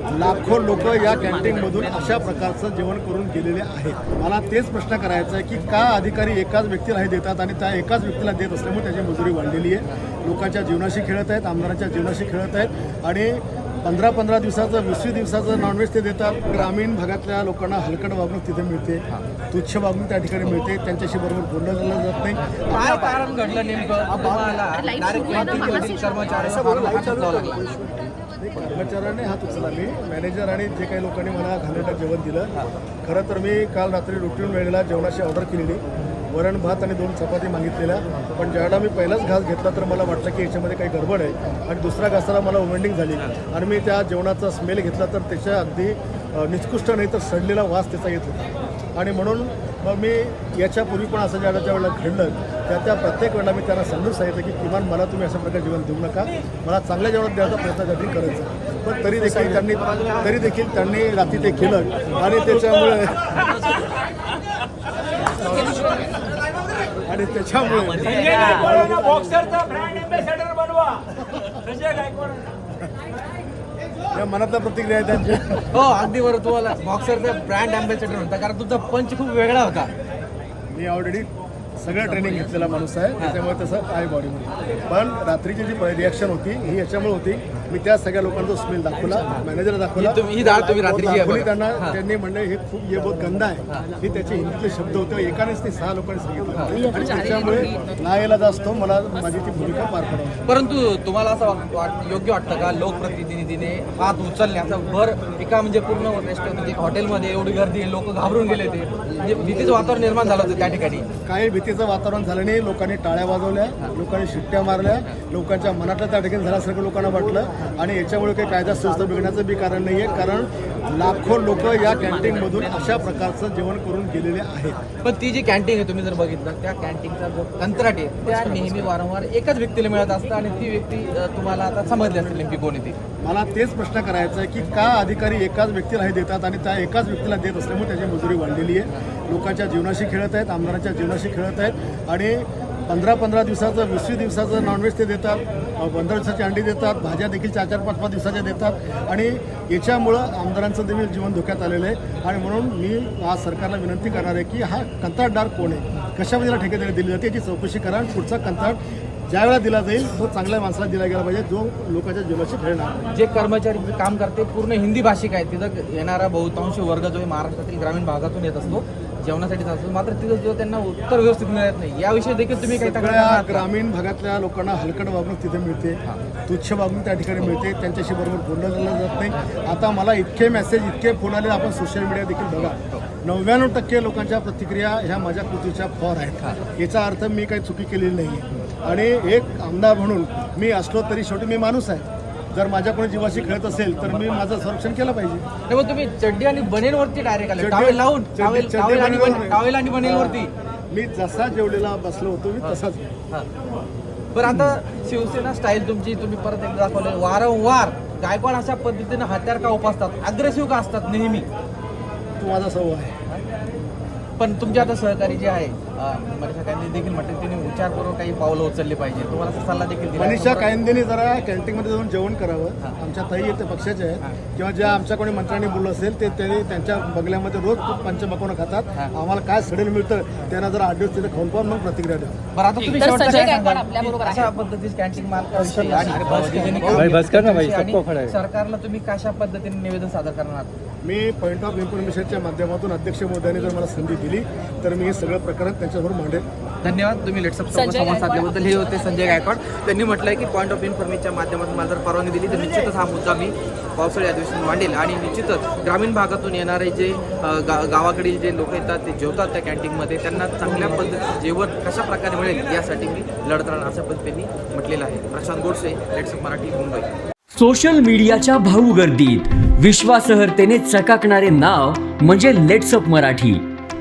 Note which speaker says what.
Speaker 1: लाखो लोक या कॅन्टीनमधून अशा प्रकारचं जेवण करून गेलेले आहेत. मला तेच प्रश्न करायचा आहे की का अधिकारी एकाच व्यक्तीला हे देतात आणि त्या एकाच व्यक्तीला देत असल्यामुळे त्याची मजुरी वाढलेली आहे. लोकांच्या जीवनाशी खेळत आहेत आमदारांच्या जीवनाशी खेळत आहेत आणि पंधरा पंधरा दिवसाचं वीस वीस दिवसाचं नॉनव्हेज ते देतात. ग्रामीण भागातल्या लोकांना हलकट वागणूक तिथे मिळते. तुच्छ वागणूक त्या ठिकाणी मिळते. त्यांच्याशी बरोबर बोललं जात नाही.
Speaker 2: काय कारण घडलं नेमकं? तुम्हाला डायरेक्ट कॅन्टीनमधील कर्मचाऱ्याने हात
Speaker 1: उचलला मी. मॅनेजर आणि जे काही लोकांनी मला घालण्याचं जेवण दिलं खरं तर मी काल रात्री रुटीन वेळेला जेवणाची ऑर्डर केलेली. वरण भात आणि दोन चपाती मागितलेल्या. पण ज्यावेळेला मी पहिलाच घास घेतला तर मला वाटलं की याच्यामध्ये काही गडबड आहे. आणि दुसऱ्या घासाला मला ओमेंडिंग झाली. आणि मी त्या जेवणाचा स्मेल घेतला तर त्याच्या अगदी निष्कृष्ट नाही तर सडलेला वास त्याचा येत होता. आणि म्हणून मग मी याच्यापूर्वी पण असं ज्या ज्या वेळेला घडलं त्या त्या प्रत्येक वेळेला मी त्यांना समजून सांगितलं की किमान मला तुम्ही अशा प्रकारे जीवन देऊ नका. मला चांगल्या जेवणात द्यायचा प्रयत्न त्यांनी करायचा पण तरी देखील त्यांनी तरी देखील त्यांनी रात्री ते केलं आणि त्याच्यामुळे आणि त्याच्यामुळे मनातल्या प्रतिक्रिया आहेत त्यांच्या.
Speaker 2: हो अगदी बरं तुम्हाला बॉक्सरचा ब्रँड अँबॅसेडर होता कारण तुमचा पंच खूप वेगळा होता.
Speaker 1: मी ऑलरेडी सगळं ट्रेनिंग घेतलेला माणूस आहे. त्याच्यामुळे तसं आहे बॉडीमध्ये पण रात्रीची जी रिॲक्शन होती ही याच्यामुळे होती. मी त्या सगळ्या लोकांचा स्मेल दाखवला मॅनेजरला दाखवला. दाखवली. त्यांना त्यांनी म्हणले हे खूप हे बहुत गंदा आहे. हे. त्याचे हिंदीतले शब्द होते एकानेच ते सहा लोकांनी सांगितलं. आणि त्याच्यामुळे नायला असतो मला माझी ती भूमिका पार पडावी
Speaker 2: परंतु तुम्हाला असं योग्य वाटतं का? लोकप्रतिनिधीने हात उचलण्याचा भर एका म्हणजे पूर्ण म्हणजे हॉटेलमध्ये एवढी गर्दी लोक घाबरून गेले ते म्हणजे भीतीचं वातावरण निर्माण झालं होतं त्या ठिकाणी.
Speaker 1: काही भीतीचं वातावरण झालं नाही. लोकांनी टाळ्या वाजवल्या लोकांनी शिट्ट्या मारल्या लोकांच्या मनातलं त्या ठिकाणी झाल्यासारखं लोकांना वाटलं. आणि याच्यामुळे काही कायदा सुव्यवस्था बिघडण्याचं बी कारण नाही आहे कारण लाखो लोक या कॅन्टीनमधून अशा प्रकारचं जेवण करून गेलेले आहेत.
Speaker 2: पण ती जी कॅन्टीन आहे तुम्ही जर बघितलं त्या कॅन्टीनचा जो कंत्राट आहे त्या नेहमी वारंवार एकाच व्यक्तीला मिळत असतं आणि ती व्यक्ती तुम्हाला आता समजली असेल नेमकी कोण आहे ती.
Speaker 1: मला तेच प्रश्न करायचा आहे की का अधिकारी एकाच व्यक्तीला हे देतात आणि त्या एकाच व्यक्तीला देत असल्यामुळे त्याची मजुरी वाढलेली आहे. लोकांच्या जीवनाशी खेळत आहेत आमदारांच्या जीवनाशी खेळत आहेत आणि पंधरा पंधरा दिवसाचं वीस वीस दिवसाचं नॉनव्हेज ते देतात. पंधरा दिवसाची अंडी देतात. भाज्या देखील चार चार पाच पाच दिवसाच्या देतात. आणि याच्यामुळं आमदारांचं देखील जीवन धोक्यात आलेलं आहे. आणि म्हणून मी आज सरकारला विनंती करणार आहे की हा कंत्राटदार कोण आहे? कशा ठेकेदारी दिली जाते याची चौकशी करा आणि पुढचा कंत्राट ज्यावेळेला दिला जाईल तो चांगल्या माणसाला दिला गेला पाहिजे जो लोकांच्या जीवनाशी खेळणार.
Speaker 2: जे कर्मचारी काम करते पूर्ण हिंदी भाषिक आहेत. तिथं येणारा बहुतांश वर्ग जो आहे महाराष्ट्रातील ग्रामीण भागातून येत असतो. जेवणासाठी जात असतो. मात्र तिथं जो त्यांना उत्तर व्यवस्थित मिळत नाही याविषयी देखील तुम्ही काही तक्रार
Speaker 1: सगळ्या
Speaker 2: करणार?
Speaker 1: ग्रामीण भागातल्या लोकांना हलकट वागणूक तिथे मिळते. तुच्छ वागणूक त्या ठिकाणी मिळते. त्यांच्याशी बरोबर बोललं चाललं जात नाही. आता मला इतके मेसेज इतके फोन आले आपण सोशल मीडिया देखील बघा. नव्याण्णव टक्के लोकांच्या प्रतिक्रिया ह्या माझ्या कृतीच्या फॉर आहेत. याचा अर्थ मी काही चुकी केलेली नाही आहे आणि एक आमदार म्हणून मी असलो तरी शेवटी मी माणूस आहे. जर माझ्या कोणी जीवाशी खेळत असेल तर मी माझं संरक्षण केलं पाहिजे.
Speaker 2: तुम्ही चड्डी आणि बनेलवरती डायरेक्ट आले.
Speaker 1: चड्डी-
Speaker 2: टावेल लावून
Speaker 1: चड्डी-
Speaker 2: टावेल
Speaker 1: चड्डी
Speaker 2: टावेल आणि
Speaker 1: बनेलवर
Speaker 2: बन-
Speaker 1: नाही.
Speaker 2: टावेल आणि बनेलवरती.
Speaker 1: मी जसा जेवलेला बसलो होतो मी तसाच.
Speaker 2: हा. बरं आता शिवसेना स्टाईल तुमची तुम्ही परत एकदा दाखवले. वारंवार गायकवाड अशा पद्धतीनं हत्यार का उपासतात? अग्रेसिव्ह का असतात नेहमी?
Speaker 1: तो माझा सव आहे.
Speaker 2: पण तुमचे आता सहकारी जे आहे मनीषा गांधी देखील म्हटले त्यांनी विचारपूर्वक काही पावलं उचलली पाहिजे. तुम्हाला असा सल्ला देखील दिला
Speaker 1: मनीषा कायंदेने जरा कॅन्टीनमध्ये जाऊन जेवण करावं. आमच्या ताई आहेत त्या पक्षाच्या आहेत. किंवा ज्या आमच्या कोणी मंत्र्यांनी बोललं असेल ते त्यांनी त्यांच्या बंगल्यामध्ये रोज पंचमकोनं खातात. आम्हाला काय सडेल मिळतं त्यांना जरा आठ दिवस तिथे खाऊन पाहून मग प्रतिक्रिया द्या.
Speaker 2: बरं आता तुम्ही
Speaker 3: तर
Speaker 2: शेवटचं
Speaker 3: संजय
Speaker 2: काय
Speaker 3: गायकवाड
Speaker 2: सांगाल?
Speaker 3: आपल्याबरोबर
Speaker 2: की
Speaker 3: आहे.
Speaker 2: अशा पद्धतीची कॅन्टीन मालकाविषयी आणि
Speaker 4: भाई, बस कर ना भाई,
Speaker 2: आणि
Speaker 4: सबको खड़ा है.
Speaker 2: सरकारला तुम्ही कशा पद्धतीने निवेदन सादर करणार
Speaker 1: मी पॉईंट ऑफ इन्फॉर्मेशनच्या माध्यमातून अध्यक्ष मोदयांनी जर मला संधी दिली तर मी हे सगळं प्रकरण त्यांच्याबरोबर मांडेल.
Speaker 2: धन्यवाद. तुम्ही लेट्सअप संवाद. साधल्याबद्दल. हे होते संजय गायकवाड. त्यांनी म्हटलंय की पॉईंट ऑफ इन्फॉर्मेशनच्या माध्यमातून मला जर परवानगी दिली तर निश्चितच हा मुद्दा मी पावसाळी अधिवेशन मांडेल. आणि निश्चितच ग्रामीण भागातून येणारे जे गा गावाकडील जे लोक येतात ते जेवतात त्या कॅन्टीनमध्ये त्यांना चांगल्या पद्धतीचं जेवण कशा प्रकारे मिळेल यासाठी मी लढत राहणार अशा पद्धतीने म्हटलेलं आहे. प्रशांत गोडसे लेट्सअप मराठी मुंबई.
Speaker 5: सोशल मीडियाच्या भाऊ गर्दीत. विश्वासार्हतेने चकाकणारे नाव म्हणजे लेट्सअप मराठी.